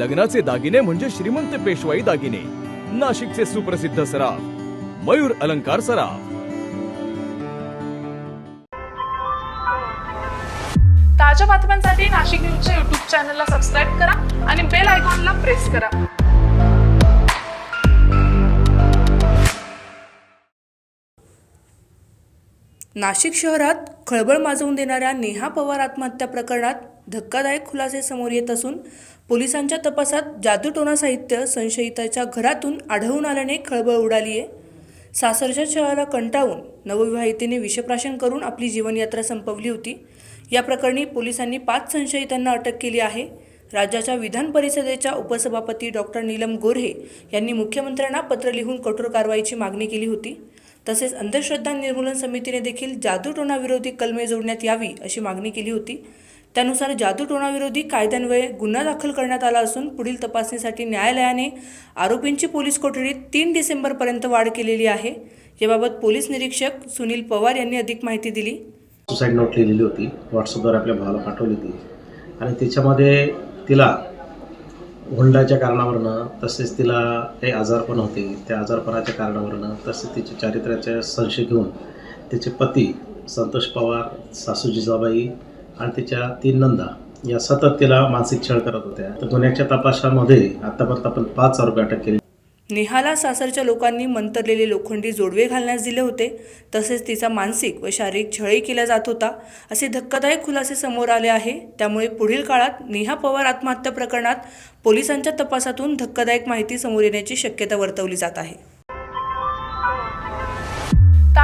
लग्नाचे दागिने म्हणजे श्रीमंत पेशवाई दागिने. नाशिकचे सुप्रसिद्ध सराफ मयूर अलंकार सराफ. ताज्या बातम्यांसाठी नाशिक न्यूजच्या युट्यूब चॅनलला सबस्क्राईब करा आणि बेल आयकॉनला प्रेस करा. नाशिक शहरात खळबळ माजवून देणाऱ्या नेहा पवार आत्महत्या प्रकरणात धक्कादायक खुलासे समोर येत असून पोलिसांच्या तपासात जादूटोणा साहित्य संशयिताच्या घरातून आढळून आल्याने खळबळ उडाली आहे सासरच्या शहराला कंटाळून नवविवाहितेने विषप्राशन करून आपली जीवनयात्रा संपवली होती. या प्रकरणी पोलिसांनी पाच संशयितांना अटक केली आहे. राज्याच्या विधान परिषदेच्या उपसभापती डॉक्टर नीलम गोऱ्हे यांनी मुख्यमंत्र्यांना पत्र लिहून कठोर कारवाईची मागणी केली होती. तसेच अंधश्रद्धा निर्मूलन समितीने देखील जादूटोणाविरोधी कलमे जोडण्यात यावी अशी मागणी केली होती. त्यानुसार जादूटोणाविरोधी कायद्यान्वये गुन्हा दाखल करण्यात आला असून पुढील तपासणीसाठी न्यायालयाने आरोपींची पोलीस कोठडीत तीन डिसेंबरपर्यंत वाढ केलेली आहे. याबाबत पोलीस निरीक्षक सुनील पवार यांनी अधिक माहिती दिली. सुसाईड नोट लिहिलेली होती. व्हॉट्सअपद्वारे आपल्या भावाला पाठवली होती. आणि त्याच्यामध्ये तिला हुंडाच्या कारणावरनं तसेच तिला काही आजारपण होते. त्या आजारपणाच्या कारणावरनं तसेच तिच्या चारित्र्याच्या संशय घेऊन तिचे पती संतोष पवार सासू जिजाबाई आणि तिच्या तीन नंदा या सतत तिला मानसिक छळ करत होत्या. तर गुन्ह्याच्या तपासामध्ये आतापर्यंत आपण पाच आरोपी अटक केली. नेहाला सासरच्या लोकांनी मंतरलेले लोखंडी जोडवे घालण्यास दिले होते. तसेच तिचा मानसिक व शारीरिक छळही केला जात होता. असे धक्कादायक खुलासे समोर आले आहे. त्यामुळे पुढील काळात नेहा पवार आत्महत्या प्रकरणात पोलिसांच्या तपासातून धक्कादायक माहिती समोर येण्याची शक्यता वर्तवली जात आहे.